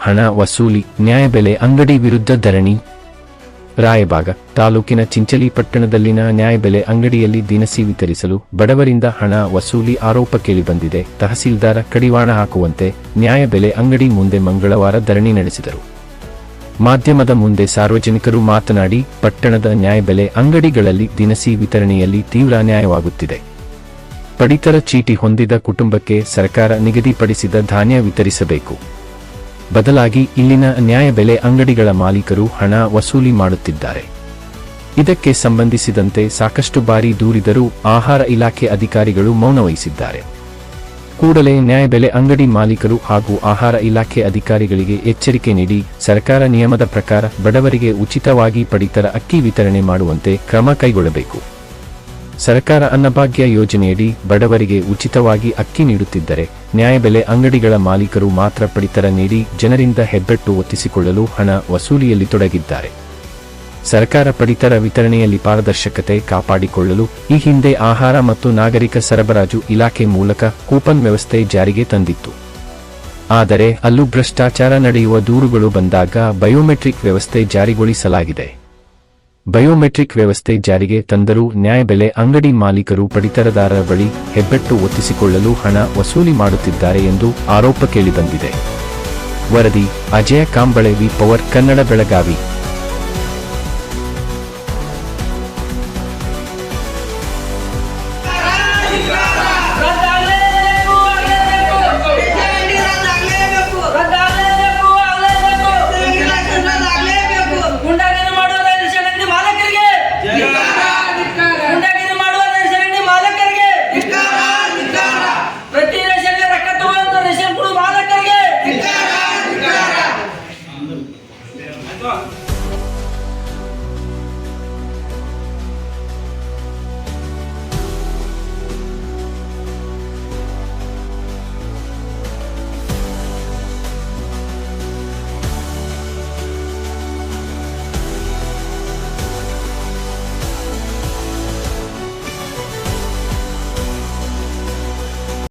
ಹಣ ವಸೂಲಿ ನ್ಯಾಯಬೆಲೆ ಅಂಗಡಿ ವಿರುದ್ಧ ಧರಣಿ. ರಾಯಬಾಗ ತಾಲೂಕಿನ ಚಿಂಚಲಿ ಪಟ್ಟಣದಲ್ಲಿನ ನ್ಯಾಯಬೆಲೆ ಅಂಗಡಿಯಲ್ಲಿ ದಿನಸಿ ವಿತರಿಸಲು ಬಡವರಿಂದ ಹಣ ವಸೂಲಿ ಆರೋಪ ಕೇಳಿಬಂದಿದೆ. ತಹಸೀಲ್ದಾರ ಕಡಿವಾಣ ಹಾಕುವಂತೆ ನ್ಯಾಯಬೆಲೆ ಅಂಗಡಿ ಮುಂದೆ ಮಂಗಳವಾರ ಧರಣಿ ನಡೆಸಿದರು. ಮಾಧ್ಯಮದ ಮುಂದೆ ಸಾರ್ವಜನಿಕರು ಮಾತನಾಡಿ, ಪಟ್ಟಣದ ನ್ಯಾಯಬೆಲೆ ಅಂಗಡಿಗಳಲ್ಲಿ ದಿನಸಿ ವಿತರಣೆಯಲ್ಲಿ ತೀವ್ರ ನ್ಯಾಯವಾಗುತ್ತಿದೆ. ಪಡಿತರ ಚೀಟಿ ಹೊಂದಿದ ಕುಟುಂಬಕ್ಕೆ ಸರ್ಕಾರ ನಿಗದಿಪಡಿಸಿದ ಧಾನ್ಯ ವಿತರಿಸಬೇಕು. ಬದಲಾಗಿ ಇಲ್ಲಿನ ನ್ಯಾಯಬೆಲೆ ಅಂಗಡಿಗಳ ಮಾಲೀಕರು ಹಣ ವಸೂಲಿ ಮಾಡುತ್ತಿದ್ದಾರೆ. ಇದಕ್ಕೆ ಸಂಬಂಧಿಸಿದಂತೆ ಸಾಕಷ್ಟು ಬಾರಿ ದೂರಿದರೂ ಆಹಾರ ಇಲಾಖೆ ಅಧಿಕಾರಿಗಳು ಮೌನವಹಿಸಿದ್ದಾರೆ. ಕೂಡಲೇ ನ್ಯಾಯಬೆಲೆ ಅಂಗಡಿ ಮಾಲೀಕರು ಹಾಗೂ ಆಹಾರ ಇಲಾಖೆ ಅಧಿಕಾರಿಗಳಿಗೆ ಎಚ್ಚರಿಕೆ ನೀಡಿ ಸರ್ಕಾರ ನಿಯಮದ ಪ್ರಕಾರ ಬಡವರಿಗೆ ಉಚಿತವಾಗಿ ಪಡಿತರ ಅಕ್ಕಿ ವಿತರಣೆ ಮಾಡುವಂತೆ ಕ್ರಮ ಕೈಗೊಳ್ಳಬೇಕು. ಸರ್ಕಾರ ಅನ್ನಭಾಗ್ಯ ಯೋಜನೆಯಡಿ ಬಡವರಿಗೆ ಉಚಿತವಾಗಿ ಅಕ್ಕಿ ನೀಡುತ್ತಿದ್ದರೆ ನ್ಯಾಯಬೆಲೆ ಅಂಗಡಿಗಳ ಮಾಲೀಕರು ಮಾತ್ರ ಪಡಿತರ ನೀಡಿ ಜನರಿಂದ ಹೆಬ್ಬೆಟ್ಟು ಒತ್ತಿಸಿಕೊಳ್ಳಲು ಹಣ ವಸೂಲಿಯಲ್ಲಿ ತೊಡಗಿದ್ದಾರೆ. ಸರ್ಕಾರ ಪಡಿತರ ವಿತರಣೆಯಲ್ಲಿ ಪಾರದರ್ಶಕತೆ ಕಾಪಾಡಿಕೊಳ್ಳಲು ಈ ಹಿಂದೆ ಆಹಾರ ಮತ್ತು ನಾಗರಿಕ ಸರಬರಾಜು ಇಲಾಖೆ ಮೂಲಕ ಕೂಪನ್ ವ್ಯವಸ್ಥೆ ಜಾರಿಗೆ ತಂದಿತ್ತು. ಆದರೆ ಅಲ್ಲೂ ಭ್ರಷ್ಟಾಚಾರ ನಡೆಯುವ ದೂರುಗಳು ಬಂದಾಗ ಬಯೋಮೆಟ್ರಿಕ್ ವ್ಯವಸ್ಥೆ ಜಾರಿಗೊಳಿಸಲಾಗಿದೆ. ಬಯೋಮೆಟ್ರಿಕ್ ವ್ಯವಸ್ಥೆ ಜಾರಿಗೆ ತಂದರೂ ನ್ಯಾಯಬೆಲೆ ಅಂಗಡಿ ಮಾಲೀಕರು ಪಡಿತರದಾರರ ಬಳಿ ಹೆಬ್ಬೆಟ್ಟು ಒತ್ತಿಸಿಕೊಳ್ಳಲು ಹಣ ವಸೂಲಿ ಮಾಡುತ್ತಿದ್ದಾರೆ ಎಂದು ಆರೋಪ ಕೇಳಿಬಂದಿದೆ. ವರದಿ, ಅಜಯ ಕಾಂಬಳೆ ವಿ ಪವರ್ ಕನ್ನಡ ಬೆಳಗಾವಿ.